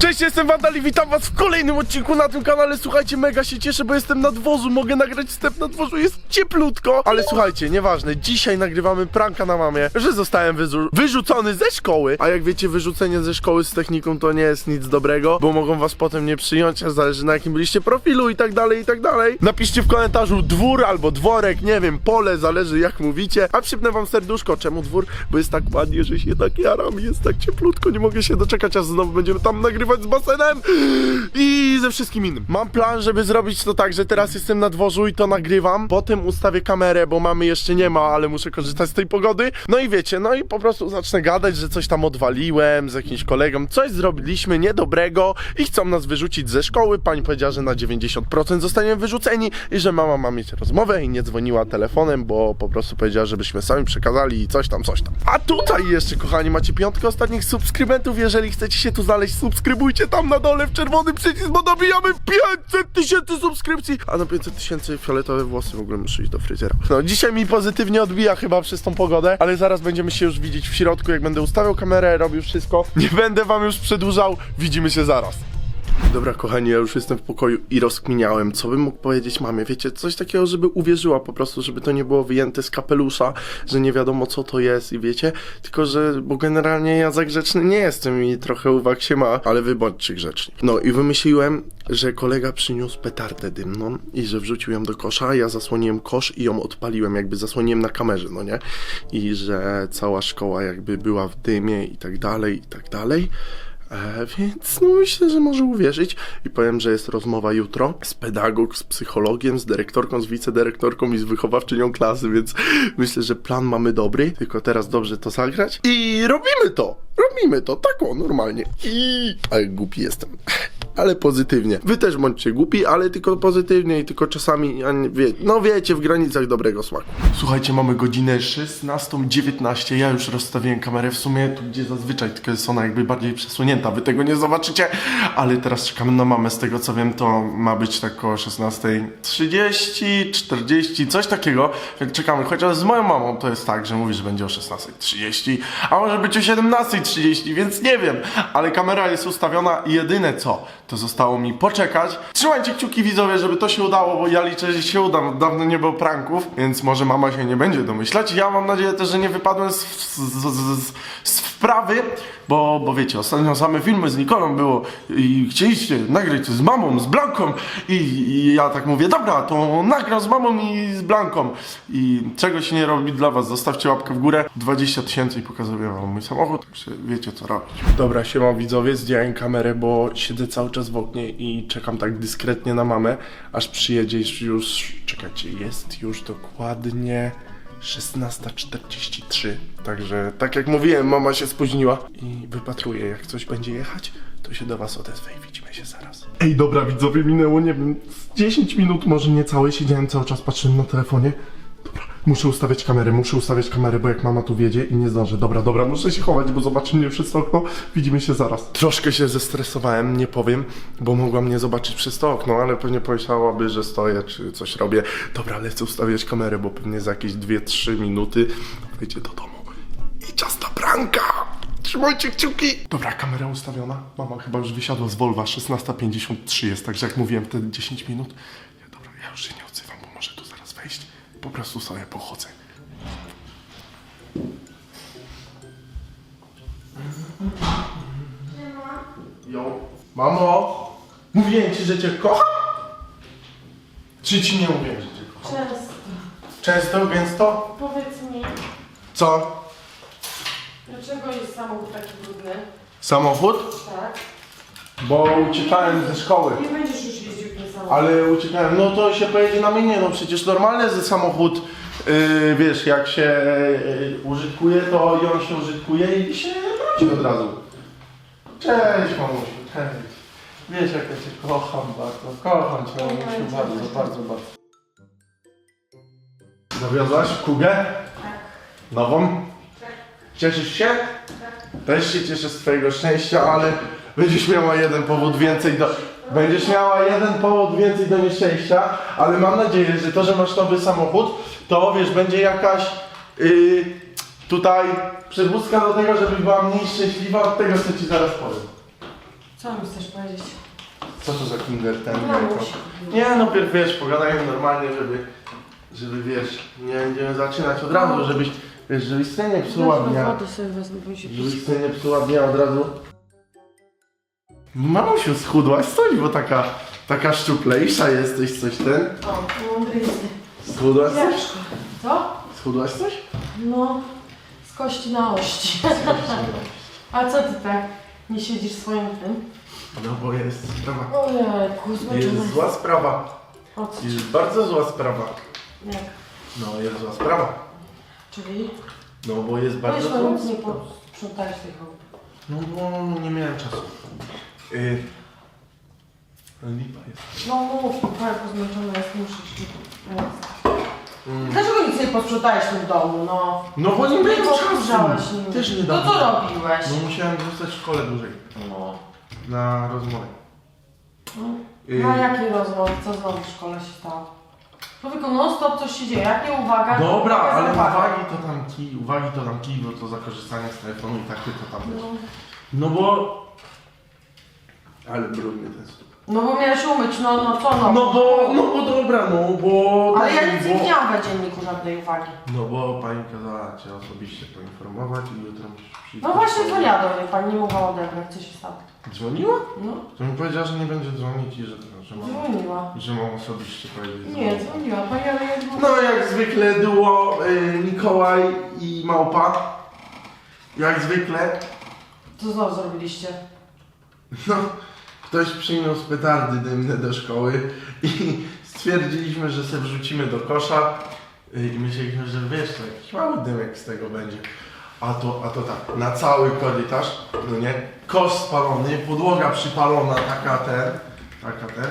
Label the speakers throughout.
Speaker 1: Cześć, jestem Wandal i witam was w kolejnym odcinku na tym kanale. Słuchajcie, mega się cieszę, bo jestem na dworzu, mogę nagrać wstęp na dworzu, jest cieplutko. Ale słuchajcie, nieważne, dzisiaj nagrywamy pranka na mamie, że zostałem wyrzucony ze szkoły. A jak wiecie, wyrzucenie ze szkoły z techniką to nie jest nic dobrego, bo mogą was potem nie przyjąć, a zależy na jakim byliście profilu i tak dalej, i tak dalej. Napiszcie w komentarzu dwór albo dworek, nie wiem, pole, zależy jak mówicie. A przypnę wam serduszko, czemu dwór? Bo jest tak ładnie, że się tak jaram, jest tak cieplutko, nie mogę się doczekać, aż znowu będziemy tam nagrywać z basenem i ze wszystkim innym. Mam plan, żeby zrobić to tak, że teraz jestem na dworzu i to nagrywam, potem ustawię kamerę, bo mamy jeszcze nie ma, ale muszę korzystać z tej pogody. No i wiecie, no i po prostu zacznę gadać, że coś tam odwaliłem z jakimś kolegą, coś zrobiliśmy niedobrego i chcą nas wyrzucić ze szkoły. Pani powiedziała, że na 90% zostaniemy wyrzuceni i że mama ma mieć rozmowę i nie dzwoniła telefonem, bo po prostu powiedziała, żebyśmy sami przekazali i coś tam, coś tam. A tutaj jeszcze, kochani, macie piątkę ostatnich subskrybentów. Jeżeli chcecie się tu znaleźć, subskrybujcie tam na dole w czerwony przycisk, bo dobijamy 500 tysięcy subskrypcji. A na 500 tysięcy fioletowe włosy w ogóle muszę iść do fryzjera. No, dzisiaj mi pozytywnie odbija chyba przez tą pogodę, ale zaraz będziemy się już widzieć w środku, jak będę ustawiał kamerę, robił wszystko. Nie będę wam już przedłużał, widzimy się zaraz. Dobra, kochani, ja już jestem w pokoju i rozkminiałem, co bym mógł powiedzieć mamie. Wiecie, coś takiego, żeby uwierzyła po prostu, żeby to nie było wyjęte z kapelusza, że nie wiadomo co to jest i wiecie, tylko że, bo generalnie ja za grzeczny nie jestem i trochę uwag się ma, ale wy bądźcie grzeczni. No i wymyśliłem, że kolega przyniósł petardę dymną i że wrzucił ją do kosza, ja zasłoniłem kosz i ją odpaliłem, jakby zasłoniłem na kamerze, no nie? I że cała szkoła jakby była w dymie i tak dalej, i tak dalej. E, więc no myślę, że może uwierzyć. I powiem, że jest rozmowa jutro z pedagog, z psychologiem, z dyrektorką, z wicedyrektorką i z wychowawczynią klasy, więc myślę, że plan mamy dobry, tylko teraz dobrze to zagrać. I robimy to, robimy to, tak o, normalnie i... ale głupi jestem. Ale pozytywnie. Wy też bądźcie głupi, ale tylko pozytywnie i tylko czasami, a nie, wie, no wiecie, w granicach dobrego smaku. Słuchajcie, mamy godzinę 16.19. Ja już rozstawiłem kamerę w sumie tu, gdzie zazwyczaj, tylko jest ona jakby bardziej przesunięta. Wy tego nie zobaczycie, ale teraz czekamy na mamę. Z tego co wiem, to ma być tak około 16.30, 40, coś takiego. Czekamy. Chociaż z moją mamą to jest tak, że mówi, że będzie o 16.30, a może być o 17.30, więc nie wiem. Ale kamera jest ustawiona i jedyne co, to zostało mi poczekać. Trzymajcie kciuki widzowie, żeby to się udało, bo ja liczę, że się uda. Dawno nie było pranków, więc może mama się nie będzie domyślać. Ja mam nadzieję też, że nie wypadłem z, z, z, z, z wprawy, bo, bo wiecie, ostatnio same filmy z Nikolą było i chcieliście nagrać z mamą, z Blanką i, i ja tak mówię, dobra, to nagram z mamą i z Blanką i czego się nie robi dla was, zostawcie łapkę w górę, 20 tysięcy i pokazuję wam mój samochód, także wiecie co robić. Dobra, siema widzowie, zdjąłem kamerę, bo siedzę cały czas w oknie i czekam tak dyskretnie na mamę, aż przyjedzie już, czekajcie, jest już dokładnie 16.43. Także, tak jak mówiłem, mama się spóźniła i wypatruje. Jak coś będzie jechać, to się do was odezwę i widzimy się zaraz. Ej, dobra, widzowie, minęło, nie wiem, z 10 minut, może niecałe. Siedziałem cały czas, patrzyłem na telefonie. Muszę ustawiać kamerę, muszę ustawiać kamerę, bo jak mama tu wiedzie i nie zdążę. Dobra, dobra, muszę się chować, bo zobaczy mnie przez to okno. Widzimy się zaraz. Troszkę się zestresowałem, nie powiem, bo mogła mnie zobaczyć przez to okno, ale pewnie pomyślałaby, że stoję czy coś robię. Dobra, lecę ustawiać kamerę, bo pewnie za jakieś 2-3 minuty wejdzie do domu. I czas na pranka! Trzymajcie kciuki! Dobra, kamera ustawiona. Mama chyba już wysiadła z Volva, 16.53 jest, także jak mówiłem wtedy 10 minut. Ja, dobra, ja już się nie odzywam, bo może tu zaraz wejść. Po prostu sobie pochodzę. Jo. Mamo! Mówiłem ci, że cię kocham? Czy ci nie mówiłem, że cię kocham?
Speaker 2: Często.
Speaker 1: Często, gęsto?
Speaker 2: Powiedz mi,
Speaker 1: Co?
Speaker 2: dlaczego jest samochód taki brudny?
Speaker 1: Samochód?
Speaker 2: Tak.
Speaker 1: Bo uciekałem ze szkoły.
Speaker 2: Nie będziesz już.
Speaker 1: Ale uciekałem, no to się pojedzie na mnie, no przecież normalne ze samochód, yy, wiesz, jak się yy, użytkuje, to i on się użytkuje i się wróci od razu. Cześć mamusiu, cześć. Wiesz jak ja cię kocham bardzo, kocham cię mamusiu bardzo, bardzo, bardzo. Zawiozłaś kugę?
Speaker 2: Tak.
Speaker 1: Nową? Cieszysz się? Też się cieszę z twojego szczęścia, ale będziesz miała jeden powód więcej do... Będziesz miała jeden powód więcej do nieszczęścia, ale mam nadzieję, że to, że masz nowy samochód, to wiesz, będzie jakaś yy, tutaj przywódzka do tego, żeby była mniej szczęśliwa od tego, co ci zaraz powiem.
Speaker 2: Co mi chcesz powiedzieć?
Speaker 1: Co to za Kinder ten jajko? Nie no, pierw wiesz, pogadajmy normalnie, żeby, żeby wiesz, nie będziemy zaczynać od razu, żebyś, wiesz, żebyś nie psuła dnia.
Speaker 2: sobie wezmę, bo mi się
Speaker 1: Żebyś nie psuła dnia od razu. Mamusiu, schudłaś coś, bo taka, taka szczuplejsza jesteś, coś ten.
Speaker 2: O, mądry jesteś.
Speaker 1: Schudłaś coś?
Speaker 2: Ciężko. Co?
Speaker 1: Schudłaś coś?
Speaker 2: No, z kości na ości. A co ty tak? Nie siedzisz w swoim tym?
Speaker 1: No bo jest sprawa.
Speaker 2: Ojejku.
Speaker 1: Jest zła sprawa.
Speaker 2: O co?
Speaker 1: Jest bardzo zła sprawa.
Speaker 2: Jak?
Speaker 1: No jest zła sprawa.
Speaker 2: Czyli?
Speaker 1: No bo jest bardzo
Speaker 2: Weź
Speaker 1: zła
Speaker 2: nic nie posprzątałeś tej chałupy.
Speaker 1: No bo nie miałem czasu. Yy. Lipa jest.
Speaker 2: No mów, bardzo zmęczona jest, muszę iść.
Speaker 1: Mm.
Speaker 2: Dlaczego nic nie posprzątałeś w tym domu, no?
Speaker 1: No bo nie miałem czasu.
Speaker 2: nim.
Speaker 1: Też nie
Speaker 2: To
Speaker 1: dam.
Speaker 2: co robiłeś?
Speaker 1: No musiałem zostać w szkole dłużej.
Speaker 2: No.
Speaker 1: Na rozmowę. Yy.
Speaker 2: Na jakiej rozmowie? Co znowu w szkole się stało? Człowieku, non stop coś się dzieje. Jakie uwaga?
Speaker 1: Dobra,
Speaker 2: Uwaga,
Speaker 1: ale
Speaker 2: uwaga.
Speaker 1: uwagi to tam kij, uwagi to tam kij, bo to za korzystanie z telefonu i tak tylko tam wiesz.
Speaker 2: No.
Speaker 1: No bo... Ale brudny ten stół.
Speaker 2: No bo miałeś umyć, no, no co no?
Speaker 1: No bo, no bo dobra, no bo...
Speaker 2: Ale ja nic nie
Speaker 1: bo,
Speaker 2: widziałam we dzienniku żadnej uwagi.
Speaker 1: No bo pani kazała cię osobiście poinformować i jutro musisz przyjść.
Speaker 2: No właśnie dzwoniła do mnie, pani nie mogła odebrać, co się stało?
Speaker 1: Dzwoniła?
Speaker 2: No,
Speaker 1: To mi powiedziała, że nie będzie dzwonić i że, że, mam,
Speaker 2: dzwoniła.
Speaker 1: że mam osobiście powiedzieć.
Speaker 2: Nie, dzwoniła, pani ale ja
Speaker 1: No jak zwykle duo y, Mikołaj i Małpa. Jak zwykle.
Speaker 2: Co znowu zrobiliście?
Speaker 1: No, ktoś przyniósł petardy dymne do szkoły i stwierdziliśmy, że se wrzucimy do kosza i myśleliśmy, że wiesz, to jakiś mały dymek z tego będzie. A to, a to tak, na cały korytarz, no nie, kosz spalony, podłoga przypalona, taka ten, taka ten.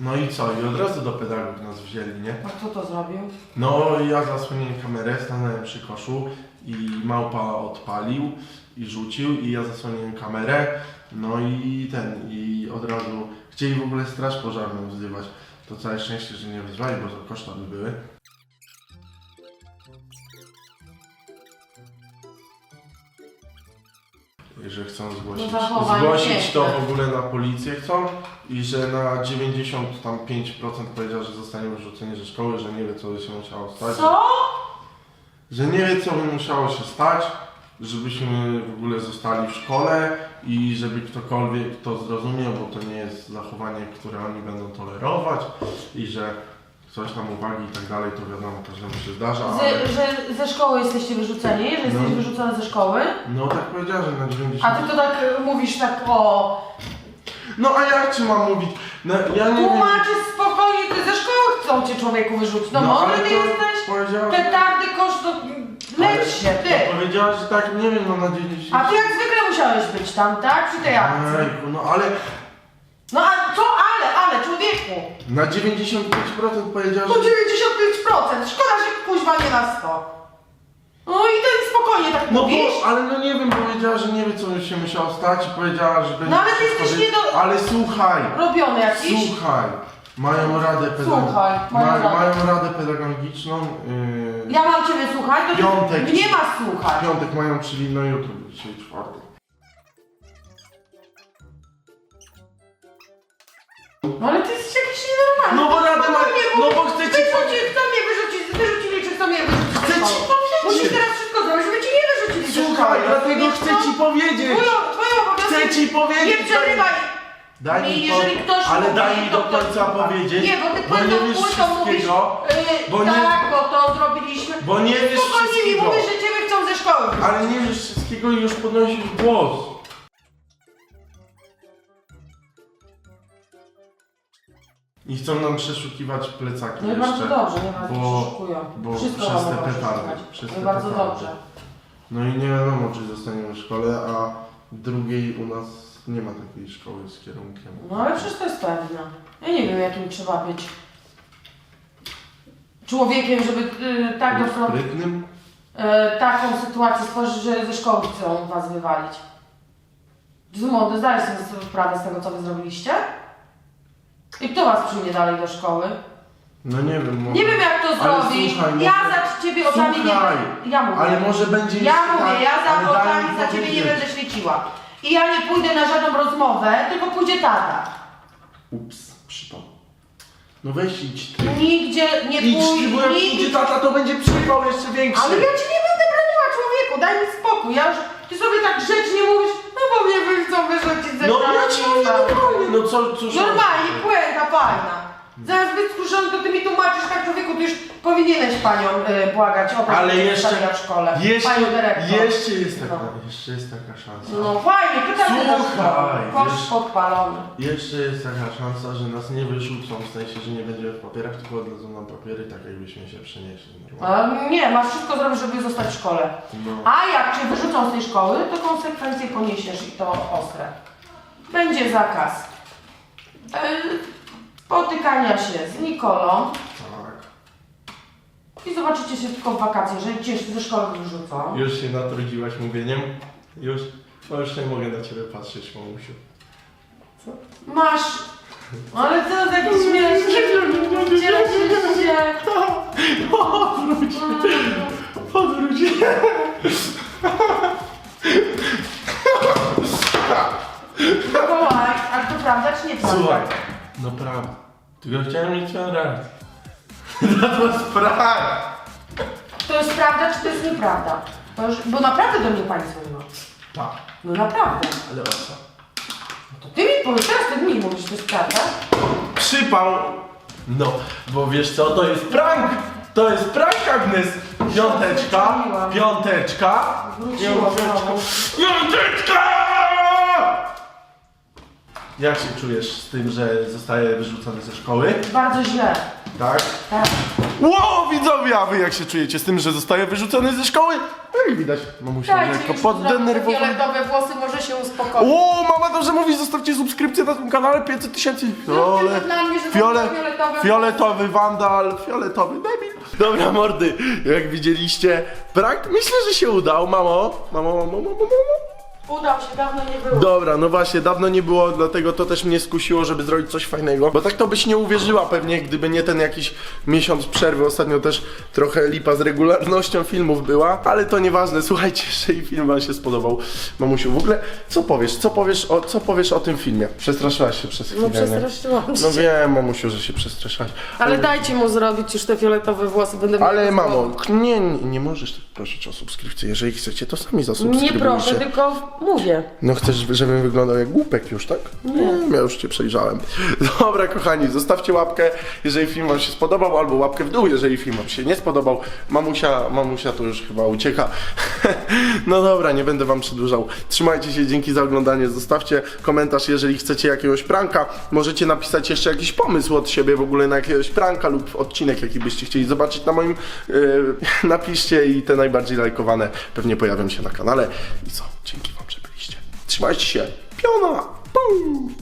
Speaker 1: No i co? I od razu do pedagogów nas wzięli, nie?
Speaker 2: A kto to zrobił?
Speaker 1: No, ja zasłoniłem kamerę, stanąłem przy koszu i małpa odpalił i rzucił i ja zasłoniłem kamerę, no i ten, i od razu chcieli w ogóle straż pożarną wzywać. To całe szczęście, że nie wezwali, bo to koszta by były. I Że chcą zgłosić,
Speaker 2: No zachowanie
Speaker 1: zgłosić to w ogóle na policję chcą i że na 95% powiedział, że zostanie wyrzuceni ze szkoły, że nie wie co by się musiało stać
Speaker 2: Co?
Speaker 1: Że nie wie, co by musiało się stać, żebyśmy w ogóle zostali w szkole i żeby ktokolwiek to zrozumiał, bo to nie jest zachowanie, które oni będą tolerować i że coś tam uwagi i tak dalej, to wiadomo, każdemu się zdarza, ale...
Speaker 2: Ze, że ze szkoły jesteście wyrzuceni? Że jesteś
Speaker 1: No.
Speaker 2: wyrzucony ze szkoły?
Speaker 1: No tak powiedziała, że na 90...
Speaker 2: A ty to tak e, mówisz tak o...
Speaker 1: No a jak ci mam mówić? No, ja nie wiem...
Speaker 2: Tłumaczysz chcą cię człowieku wyrzucić. No, mądry
Speaker 1: ale
Speaker 2: ty jesteś.
Speaker 1: Powiedziała, że...
Speaker 2: Petardy, kosz. Lecz się, ty.
Speaker 1: Powiedziała, że tak, nie wiem, no na 90...
Speaker 2: A ty jak zwykle musiałeś być tam, tak? Przy tej akcji.
Speaker 1: Ejku, no ale
Speaker 2: No a co ale, ale, człowieku?
Speaker 1: na 95% powiedziała,
Speaker 2: To
Speaker 1: że...
Speaker 2: 95%, szkoda, że kuźwa nie na 100. No i ten spokojnie tak
Speaker 1: No
Speaker 2: mówisz.
Speaker 1: bo, ale no nie wiem, powiedziała, że nie wie co się musiało stać i powiedziała, że będzie...
Speaker 2: No ale ty jesteś nie do-
Speaker 1: Ale słuchaj,
Speaker 2: Robiony jakiś.
Speaker 1: słuchaj, mają radę pedagogiczną.
Speaker 2: Słuchaj, mają radę.
Speaker 1: mają radę pedagogiczną. Yy,
Speaker 2: Ja mam ciebie słuchać, to
Speaker 1: Piątek.
Speaker 2: nie masz
Speaker 1: w
Speaker 2: słuchać.
Speaker 1: piątek mają, czyli no jutro, dzisiaj czwartek.
Speaker 2: No ale ty jesteś jakiś nienormalny.
Speaker 1: No bo radę ma... No bo chcę ci
Speaker 2: Wyrzuci, kto mnie wyrzuci, wyrzucili, czy kto mnie wyrzuci?
Speaker 1: Chcę ci powiedzieć.
Speaker 2: Musisz teraz wszystko zrobić, żeby ci nie wyrzucili
Speaker 1: Słuchaj, dlatego chcę ci powiedzieć.
Speaker 2: Twoją, twoją obowiązek...
Speaker 1: Chcę ci powiedzieć.
Speaker 2: Nie przerywaj!
Speaker 1: Daj mi
Speaker 2: jeżeli ktoś
Speaker 1: Ale
Speaker 2: mówi,
Speaker 1: daj mi
Speaker 2: to
Speaker 1: do
Speaker 2: ktoś
Speaker 1: końca
Speaker 2: słucha.
Speaker 1: powiedzieć.
Speaker 2: Nie, bo ty
Speaker 1: bo nie
Speaker 2: płytą,
Speaker 1: wiesz
Speaker 2: płytą mówisz,
Speaker 1: wszystkiego.
Speaker 2: yy,
Speaker 1: bo nie-
Speaker 2: tak, bo to zrobiliśmy.
Speaker 1: Bo nie wiesz
Speaker 2: Spokojnie mi
Speaker 1: wszystkiego.
Speaker 2: mówisz, że ciebie chcą ze szkoły.
Speaker 1: Ale nie wiesz wszystkiego i już podnosisz głos. I chcą nam przeszukiwać plecaki
Speaker 2: No i
Speaker 1: jeszcze.
Speaker 2: bardzo dobrze, nie bardzo
Speaker 1: bo-
Speaker 2: przeszukują.
Speaker 1: bo
Speaker 2: Wszystko
Speaker 1: przez te petardy,
Speaker 2: przeszukać.
Speaker 1: przez
Speaker 2: No
Speaker 1: te
Speaker 2: bardzo
Speaker 1: petardy.
Speaker 2: dobrze.
Speaker 1: No i nie wiadomo, czy zostaniemy w szkole, a drugiej u nas nie ma takiej szkoły z kierunkiem.
Speaker 2: No ale przecież to jest pewne. Ja nie wiem, jakim trzeba być człowiekiem, żeby yy, tak do frontu,
Speaker 1: Sprytnym?
Speaker 2: yy, taką sytuację stworzyć, że ze szkoły chcą was wywalić. Zumody, zdajesz sobie sprawę z tego, co wy zrobiliście? I kto was przyjmie dalej do szkoły?
Speaker 1: No nie wiem, może...
Speaker 2: Nie wiem jak to
Speaker 1: Ale
Speaker 2: zrobić.
Speaker 1: słuchaj,
Speaker 2: ja
Speaker 1: może-
Speaker 2: za ciebie oczami
Speaker 1: Słuchaj,
Speaker 2: nie... Ja mówię.
Speaker 1: ale może będzie
Speaker 2: Ja mówię,
Speaker 1: tak,
Speaker 2: ja za
Speaker 1: ale daj
Speaker 2: oczami
Speaker 1: mi
Speaker 2: za ciebie nie
Speaker 1: powiedzieć.
Speaker 2: będę świeciła. I ja nie pójdę na żadną rozmowę, tylko pójdzie tata.
Speaker 1: Ups, przypał. No weź idź ty.
Speaker 2: Nigdzie nie
Speaker 1: Idź ty, bo jak idzie tata, to będzie przypał jeszcze większy.
Speaker 2: Ale ja ci nie będę broniła człowieku, daj mi spokój. Ja już, ty sobie tak grzecznie mówisz, no bo mnie wy chcą wyrzucić ze
Speaker 1: No ja ci mówię normalnie, no co, co
Speaker 2: Normalnie, puenta fajna. Skruszony, to ty mi tłumaczysz tak człowieku, ty już powinieneś panią y, błagać o to,
Speaker 1: Ale
Speaker 2: żeby
Speaker 1: jeszcze,
Speaker 2: zostawiła w szkole.
Speaker 1: jeszcze,
Speaker 2: Panią dyrektor.
Speaker 1: jeszcze jest taka,
Speaker 2: No.
Speaker 1: jeszcze jest taka szansa.
Speaker 2: No fajnie, pytam na szkołę.
Speaker 1: Słuchaj,
Speaker 2: Kosz
Speaker 1: wiesz-
Speaker 2: podpalony.
Speaker 1: Jeszcze jest taka szansa, że nas nie wyrzucą, w sensie, że nie będziemy w papierach, tylko oddadzą nam papiery, tak jakbyśmy się przenieśli normalnie.
Speaker 2: A, nie, masz wszystko zrobić, żeby zostać w szkole.
Speaker 1: No.
Speaker 2: A jak cię wyrzucą z tej szkoły, to konsekwencje poniesiesz i to ostre. Będzie zakaz. Yy, spotykania się z Nikolą
Speaker 1: Tak.
Speaker 2: i zobaczycie się tylko w wakacje, że cię ze szkoły wyrzucą.
Speaker 1: Już się natrudziłaś mówieniem? Już? No już nie mogę na ciebie patrzeć, mamusiu.
Speaker 2: Masz. Ale co za jakiś śmieszny. Cieszysz się.
Speaker 1: Odwróć! Odwróć!
Speaker 2: Mikołaj, a to prawda czy nie prawda?
Speaker 1: Słuchaj, no prawda. Tylko chciałem mieć twoją reakcję. No to sprawdź!
Speaker 2: To jest prawda czy to jest nieprawda? To już, bo naprawdę do mnie pani dzwoniła.
Speaker 1: Tak,
Speaker 2: No naprawdę.
Speaker 1: ale o co?
Speaker 2: To ty mi powiedz, teraz ty mi mówisz, to jest prawda?
Speaker 1: Przypał! No, bo wiesz co, to jest prank! To jest prank, Agnes! Piąteczka, piąteczka, piąteczka, piąteczka! Jak się czujesz z tym, że zostaje wyrzucony ze szkoły?
Speaker 2: Bardzo źle.
Speaker 1: Tak?
Speaker 2: Tak.
Speaker 1: Wow, widzowie, a wy jak się czujecie z tym, że zostaje wyrzucony ze szkoły? No jak widać, mamusia
Speaker 2: Dajcie
Speaker 1: lekko poddenerwowana.
Speaker 2: fioletowe włosy, może się uspokoi.
Speaker 1: O, mama dobrze mówi, zostawcie subskrypcję na tym kanale, 500 tysięcy. Fiole, fiole, fioletowy wandal, fioletowy debil. Dobra, mordy, jak widzieliście, prank myślę, że się udał, mamo. Mamo, mamo, mamo, mamo.
Speaker 2: Udał się, dawno nie było.
Speaker 1: Dobra, no właśnie, dawno nie było, dlatego to też mnie skusiło, żeby zrobić coś fajnego. Bo tak to byś nie uwierzyła pewnie, gdyby nie ten jakiś miesiąc przerwy. Ostatnio też trochę lipa z regularnością filmów była, ale to nieważne. Słuchajcie, jeżeli film wam się spodobał, mamusiu, w ogóle co powiesz? Co powiesz o, co powiesz o tym filmie? Przestraszyłaś się przez chwilę,
Speaker 2: No
Speaker 1: nie?
Speaker 2: przestraszyłam się.
Speaker 1: No wiem, mamusiu, że się przestraszyłaś.
Speaker 2: Ale dajcie mu zrobić już te fioletowe włosy, będę miała
Speaker 1: Ale mamo, nie, nie, nie możesz tak prosić o subskrypcję. Jeżeli chcecie, to sami
Speaker 2: Nie
Speaker 1: zasubskrybujcie.
Speaker 2: proszę, tylko mówię.
Speaker 1: No chcesz, żebym wyglądał jak głupek już, tak? Nie. Ja już cię przejrzałem. Dobra, kochani, zostawcie łapkę, jeżeli film wam się spodobał, albo łapkę w dół, jeżeli film wam się nie spodobał. Mamusia, mamusia to już chyba ucieka. no dobra, nie będę wam przedłużał. Trzymajcie się, dzięki za oglądanie. Zostawcie komentarz, jeżeli chcecie jakiegoś pranka. Możecie napisać jeszcze jakiś pomysł od siebie w ogóle na jakiegoś pranka lub odcinek, jaki byście chcieli zobaczyć na moim... Yy, napiszcie i te najbardziej lajkowane pewnie pojawią się na kanale. I co? Dzięki wam, że byliście. Trzymajcie się. Piona! Pum!